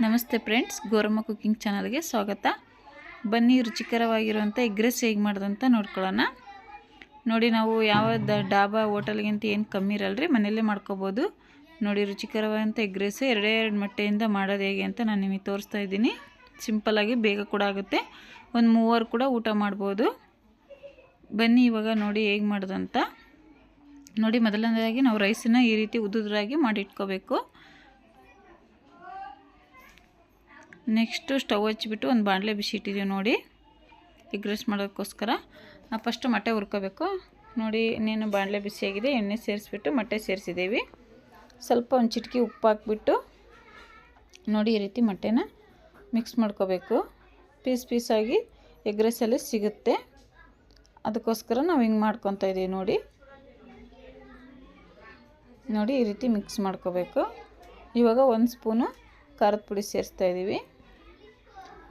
ನಮಸ್ತೆ friends, Goramma cooking ಚಾನಲ್ಗೆ ಸ್ವಾಗತ. ಬನ್ನಿ, ರುಚಿಕರವಾಗಿರುವಂಥ ಎಗ್ ರೈಸ್ ಹೇಗೆ ಮಾಡ್ದಂತ ನೋಡ್ಕೊಳ್ಳೋಣ. ನೋಡಿ, ನಾವು ಯಾವ ಡಾಬಾ ಹೋಟೆಲ್ಗಿಂತ ಏನು ಕಮ್ಮಿ ಇರಲ್ರಿ, ಮನೆಯಲ್ಲೇ ಮಾಡ್ಕೋಬೋದು. ನೋಡಿ, ರುಚಿಕರವಾದಂಥ ಎಗ್ ರೈಸ್ ಎರಡೇ ಎರಡು ಮೊಟ್ಟೆಯಿಂದ ಮಾಡೋದು ಹೇಗೆ ಅಂತ ನಾನು ನಿಮಗೆ ತೋರಿಸ್ತಾ ಇದ್ದೀನಿ. ಸಿಂಪಲ್ಲಾಗಿ ಬೇಗ ಕೂಡ ಆಗುತ್ತೆ. ಒಂದು ಮೂವರು ಕೂಡ ಊಟ ಮಾಡ್ಬೋದು. ಬನ್ನಿ, ಇವಾಗ ನೋಡಿ ಹೇಗೆ ಮಾಡ್ದಂತ. ನೋಡಿ, ಮೊದಲನೇದಾಗಿ ನಾವು ರೈಸನ್ನ ಈ ರೀತಿ ಉದುದ್ರಾಗಿ ಮಾಡಿಟ್ಕೋಬೇಕು ನೆಕ್ಸ್ಟು ಸ್ಟವ್ ಹಚ್ಚಿಬಿಟ್ಟು ಒಂದು ಬಾಣಲೆ ಬಿಸಿ ಇಟ್ಟಿದ್ದೀವಿ ನೋಡಿ. ಎಗ್ ರೈಸ್ ಮಾಡೋಕ್ಕೋಸ್ಕರ ಫಸ್ಟು ಮೊಟ್ಟೆ ಹುರ್ಕೋಬೇಕು. ನೋಡಿ, ಇನ್ನೇನು ಬಾಣಲೆ ಬಿಸಿಯಾಗಿದೆ, ಎಣ್ಣೆ ಸೇರಿಸ್ಬಿಟ್ಟು ಮೊಟ್ಟೆ ಸೇರಿಸಿದ್ದೀವಿ. ಸ್ವಲ್ಪ ಒಂದು ಚಿಟಕಿ ಉಪ್ಪು ಹಾಕ್ಬಿಟ್ಟು ನೋಡಿ ಈ ರೀತಿ ಮೊಟ್ಟೆನ ಮಿಕ್ಸ್ ಮಾಡ್ಕೋಬೇಕು. ಪೀಸ್ ಪೀಸಾಗಿ ಎಗ್ ರೈಸಲ್ಲಿ ಸಿಗುತ್ತೆ. ಅದಕ್ಕೋಸ್ಕರ ನಾವು ಹಿಂಗೆ ಮಾಡ್ಕೊತಾ ಇದ್ದೀವಿ ನೋಡಿ. ನೋಡಿ ಈ ರೀತಿ ಮಿಕ್ಸ್ ಮಾಡ್ಕೋಬೇಕು. ಇವಾಗ ಒಂದು ಸ್ಪೂನು ಖಾರದ ಪುಡಿ ಸೇರಿಸ್ತಾ ಇದ್ದೀವಿ.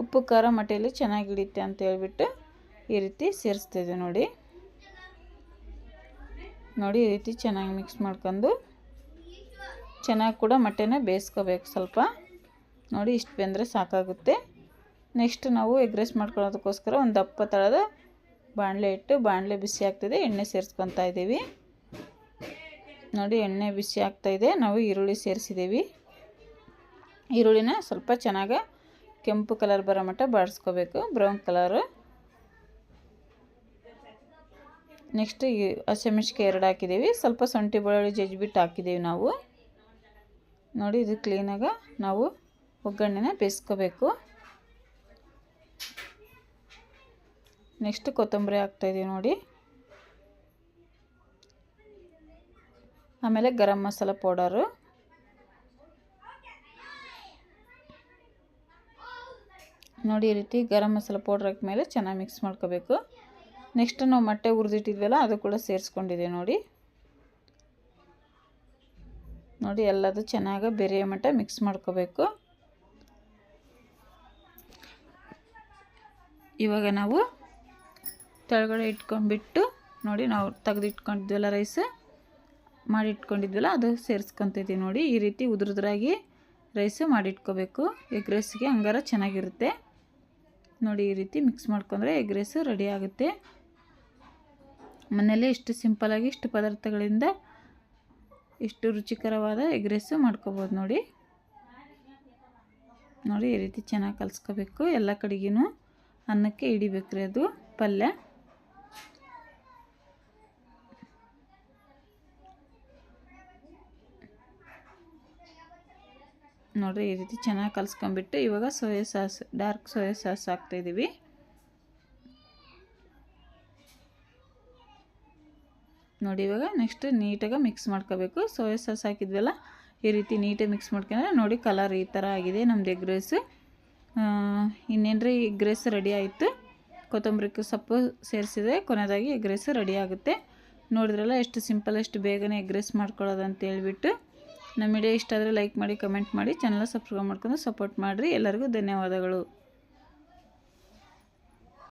ಉಪ್ಪು, ಖಾರ ಮಟ್ಟೆಯಲ್ಲಿ ಚೆನ್ನಾಗಿ ಹಿಡಿಯುತ್ತೆ ಅಂತ ಹೇಳ್ಬಿಟ್ಟು ಈ ರೀತಿ ಸೇರಿಸ್ತಿದ್ದೆ ನೋಡಿ. ನೋಡಿ, ಈ ರೀತಿ ಚೆನ್ನಾಗಿ ಮಿಕ್ಸ್ ಮಾಡ್ಕೊಂಡು ಚೆನ್ನಾಗಿ ಕೂಡ ಮೊಟ್ಟೆನ ಬೇಯಿಸ್ಕೋಬೇಕು ಸ್ವಲ್ಪ. ನೋಡಿ, ಇಷ್ಟು ಬೆಂದರೆ ಸಾಕಾಗುತ್ತೆ. ನೆಕ್ಸ್ಟ್ ನಾವು ಎಗ್ ರೈಸ್ ಮಾಡ್ಕೊಳ್ಳೋದಕ್ಕೋಸ್ಕರ ಒಂದು ದಪ್ಪ ತಳದ ಬಾಣಲೆ ಇಟ್ಟು ಬಾಣಲೆ ಬಿಸಿ ಆಗ್ತಿದೆ, ಎಣ್ಣೆ ಸೇರಿಸ್ಕೊತಾ ಇದ್ದೀವಿ. ನೋಡಿ, ಎಣ್ಣೆ ಬಿಸಿ ಆಗ್ತಾಯಿದೆ ನಾವು ಈರುಳ್ಳಿ ಸೇರಿಸಿದ್ದೀವಿ. ಈರುಳ್ಳಿನ ಸ್ವಲ್ಪ ಚೆನ್ನಾಗಿ ಕೆಂಪು ಕಲರ್ ಬರೋ ಮಟ್ಟ ಬಾಡಿಸ್ಕೋಬೇಕು ಬ್ರೌನ್ ಕಲರು. ನೆಕ್ಸ್ಟ್ ಈ ಹಸಿಮೆಣ್ಸಿಕಾಯಿ ಎರಡು ಹಾಕಿದ್ದೀವಿ. ಸ್ವಲ್ಪ ಶುಂಠಿ ಬೆಳ್ಳುಳ್ಳಿ ಜಜ್ಜಿಬಿಟ್ಟು ಹಾಕಿದ್ದೀವಿ ನಾವು. ನೋಡಿ, ಇದು ಕ್ಲೀನಾಗ ನಾವು ಒಗ್ಗರಣೆನ ಬೇಯಿಸ್ಕೋಬೇಕು. ನೆಕ್ಸ್ಟ್ ಕೊತ್ತಂಬರಿ ಹಾಕ್ತಾಯಿದ್ದೀವಿ ನೋಡಿ. ಆಮೇಲೆ ಗರಂ ಮಸಾಲ ಪೌಡರು. ನೋಡಿ ಈ ರೀತಿ ಗರಂ ಮಸಾಲ ಪೌಡ್ರ್ ಹಾಕ್ಮೇಲೆ ಚೆನ್ನಾಗಿ ಮಿಕ್ಸ್ ಮಾಡ್ಕೋಬೇಕು. ನೆಕ್ಸ್ಟ್ ನಾವು ಮೊಟ್ಟೆ ಹುರಿದಿಟ್ಟಿದ್ವಲ್ಲ, ಅದು ಕೂಡ ಸೇರಿಸ್ಕೊಂಡಿದೆ ನೋಡಿ. ನೋಡಿ, ಎಲ್ಲದು ಚೆನ್ನಾಗಿ ಬೆರೆಯ ಮಟ್ಟ ಮಿಕ್ಸ್ ಮಾಡ್ಕೋಬೇಕು. ಇವಾಗ ನಾವು ತೆಳಗಡೆ ಇಟ್ಕೊಂಡ್ಬಿಟ್ಟು, ನೋಡಿ ನಾವು ತೆಗೆದಿಟ್ಕೊಂಡಿದ್ವಲ್ಲ ರೈಸ್ ಮಾಡಿಟ್ಕೊಂಡಿದ್ವಲ್ಲ, ಅದು ಸೇರಿಸ್ಕೊತಿದ್ದೀವಿ ನೋಡಿ. ಈ ರೀತಿ ಉದುರುದ್ರಾಗಿ ರೈಸ್ ಮಾಡಿಟ್ಕೋಬೇಕು. ಎಗ್ ರೈಸ್ಗೆ ಹಂಗಾರ ಚೆನ್ನಾಗಿರುತ್ತೆ. ನೋಡಿ ಈ ರೀತಿ ಮಿಕ್ಸ್ ಮಾಡ್ಕೊಂಡ್ರೆ ಎಗ್ ರೈಸು ರೆಡಿ ಆಗುತ್ತೆ. ಮನೆಯಲ್ಲೇ ಇಷ್ಟು ಸಿಂಪಲಾಗಿ ಇಷ್ಟು ಪದಾರ್ಥಗಳಿಂದ ಇಷ್ಟು ರುಚಿಕರವಾದ ಎಗ್ ರೈಸು ಮಾಡ್ಕೋಬೋದು ನೋಡಿ. ನೋಡಿ ಈ ರೀತಿ ಚೆನ್ನಾಗಿ ಕಲಿಸ್ಕೋಬೇಕು. ಎಲ್ಲ ಕಡೆಗೂ ಅನ್ನಕ್ಕೆ ಹಿಡಿಬೇಕ್ರಿ ಅದು ಪಲ್ಯ. ನೋಡಿರಿ ಈ ರೀತಿ ಚೆನ್ನಾಗಿ ಕಲಿಸ್ಕೊಂಬಿಟ್ಟು ಇವಾಗ soya sauce, dark soya sauce ಹಾಕ್ತಾಯಿದ್ದೀವಿ ನೋಡಿ ಇವಾಗ ನೆಕ್ಸ್ಟ್ ನೀಟಾಗಿ ಮಿಕ್ಸ್ ಮಾಡ್ಕೋಬೇಕು. ಸೋಯಾ ಸಾಸ್ ಹಾಕಿದ್ವಲ್ಲ, ಈ ರೀತಿ ನೀಟಾಗಿ ಮಿಕ್ಸ್ ಮಾಡ್ಕೊಂಡ್ರೆ ನೋಡಿ ಕಲರ್ ಈ ಥರ ಆಗಿದೆ ನಮ್ಮದು ಎಗ್ ರೈಸ್ ಇನ್ನೇನ್ರಿ ಎಗ್ ರೈಸ್ ರೆಡಿ ಆಯಿತು. ಕೊತ್ತಂಬರಿ ಸೊಪ್ಪು ಸೇರಿಸಿದ್ರೆ ಕೊನೆಯದಾಗಿ ಎಗ್ ರೈಸ್ ರೆಡಿ ಆಗುತ್ತೆ. ನೋಡಿದ್ರಲ್ಲ ಎಷ್ಟು ಸಿಂಪಲ್, ಎಷ್ಟು ಬೇಗನೆ ಎಗ್ ರೈಸ್ ಮಾಡ್ಕೊಳ್ಳೋದು ಅಂತ ಹೇಳ್ಬಿಟ್ಟು ನಮ್ಮ ವಿಡಿಯೋ ಇಷ್ಟ ಆದರೆ ಲೈಕ್ ಮಾಡಿ ಕಮೆಂಟ್ ಮಾಡಿ ಚಾನಲ್ ಸಬ್ಸ್ಕ್ರೈಬ್ ಮಾಡ್ಕೊಂಡು ಸಪೋರ್ಟ್ ಮಾಡಿರಿ. ಎಲ್ಲರಿಗೂ ಧನ್ಯವಾದಗಳು.